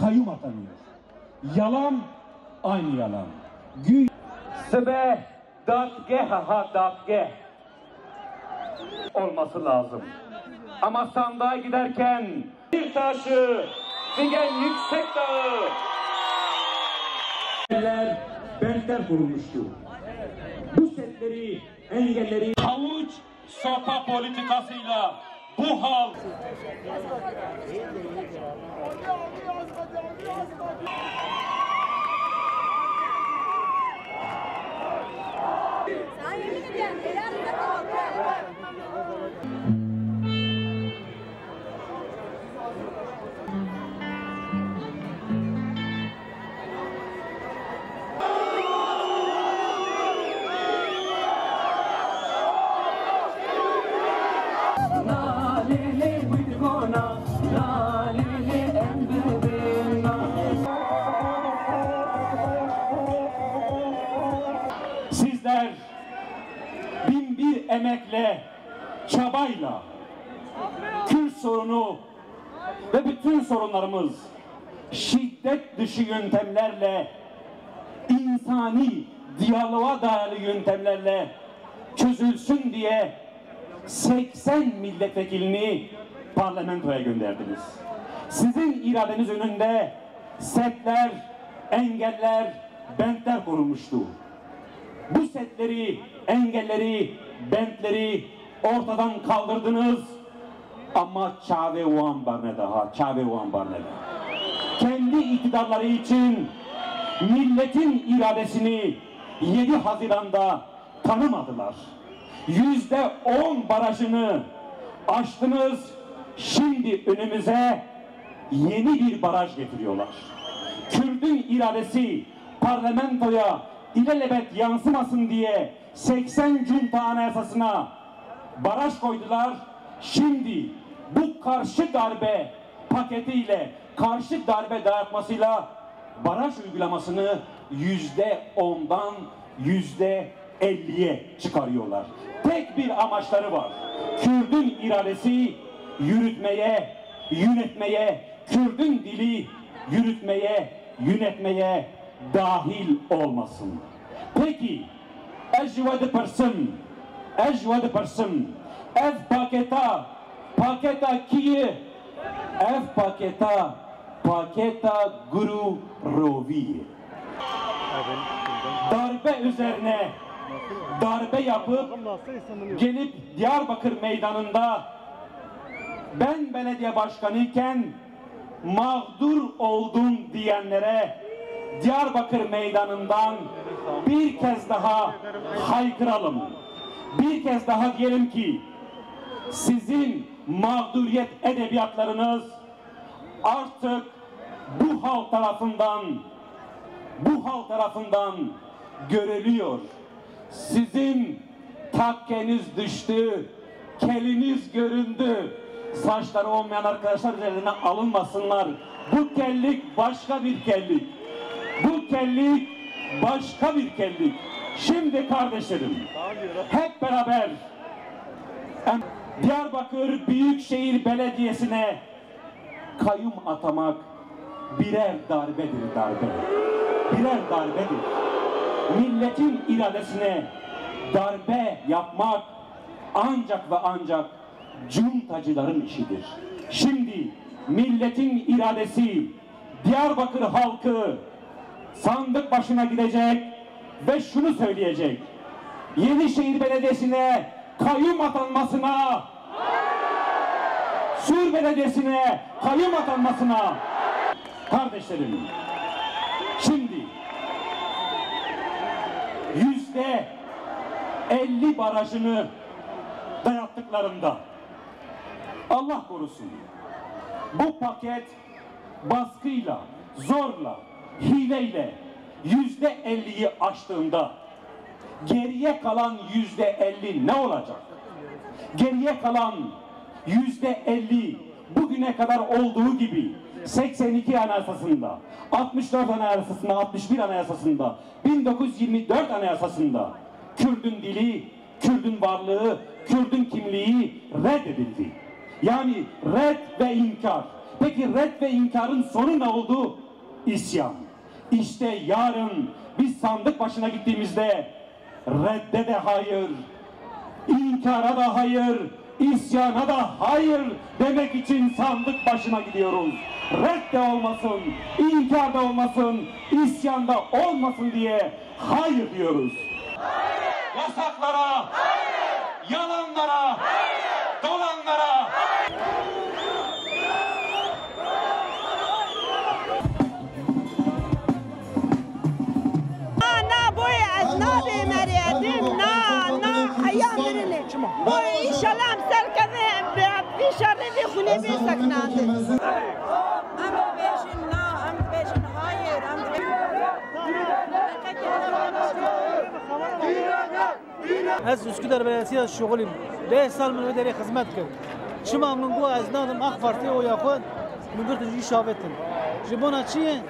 kayyum atanıyor. Yalan aynı yalan. Gü datge ha datge olması lazım. Ama sandığa giderken bir taşı Figen Yüksek Dağı bentler kurulmuştu. Bu setleri, engelleri havuç sopa politikasıyla bu halk emekle, çabayla Kürt sorunu ve bütün sorunlarımız şiddet dışı yöntemlerle insani diyaloğa dayalı yöntemlerle çözülsün diye 80 milletvekilini parlamentoya gönderdiniz. Sizin iradeniz önünde setler, engeller, bentler kurulmuştu. Setleri, engelleri, bentleri ortadan kaldırdınız. Ama çave uan var ne daha, çave uan var ne daha. Kendi iktidarları için milletin iradesini 7 Haziran'da tanımadılar. Yüzde on barajını aştınız. Şimdi önümüze yeni bir baraj getiriyorlar. Kürdün iradesi parlamentoya ilelebet yansımasın diye 80 Cunta Anayasası'na baraj koydular. Şimdi bu karşı darbe paketiyle, karşı darbe dayatmasıyla baraj uygulamasını yüzde ondan yüzde elliye çıkarıyorlar. Tek bir amaçları var. Kürdün iradesi yürütmeye, yönetmeye, Kürdün dili yürütmeye, yönetmeye dahil olmasın. Peki, ecved person, ecved person, ev paketa, paketa kiye, ev paketa, paketa guru rovi. Darbe üzerine darbe yapıp gelip Diyarbakır meydanında ben belediye başkanıyken mağdur oldum diyenlere Diyarbakır meydanından bir kez daha haykıralım. Bir kez daha diyelim ki sizin mağduriyet edebiyatlarınız artık bu halk tarafından bu halk tarafından görülüyor. Sizin takkeniz düştü, keliniz göründü. Saçları olmayan arkadaşlar üzerine alınmasınlar. Bu kellik başka bir kellik. Bu kellik başka bir kellik. Şimdi kardeşlerim hep beraber Diyarbakır Büyükşehir Belediyesi'ne kayyum atamak birer darbedir darbe. Birer darbedir. Milletin iradesine darbe yapmak ancak ve ancak cuntacıların işidir. Şimdi milletin iradesi Diyarbakır halkı sandık başına gidecek ve şunu söyleyecek. Yenişehir Belediyesi'ne kayyum atanmasına Sur Belediyesi'ne kayyum atanmasına kardeşlerim şimdi yüzde 50 barajını dayattıklarında Allah korusun bu paket baskıyla, zorla, hileyle yüzde 50'yi aştığında geriye kalan yüzde 50 ne olacak? Geriye kalan yüzde 50 bugüne kadar olduğu gibi 82 anayasasında, 64 anayasasında, 61 anayasasında, 1924 anayasasında Kürdün dili, Kürdün varlığı, Kürdün kimliği reddedildi. Yani red ve inkar. Peki red ve inkarın sonu ne oldu? İsyan. İşte yarın biz sandık başına gittiğimizde redde de hayır, inkara da hayır, isyana da hayır demek için sandık başına gidiyoruz. Red de olmasın, inkar da olmasın, isyan da olmasın diye hayır diyoruz. Yasaklara, yalanlara, برنه بوی ایشالله هم سر کنه بیشاره بی خونه بی سکنانده هم بیشن نه هم بیشن خایر هم از اسکودر بلدیسی از شغلیم ده سال من داری خدمت کرد. شما من گو از نادم اخ فرتی و یا خود من برد جی جبونا چیه؟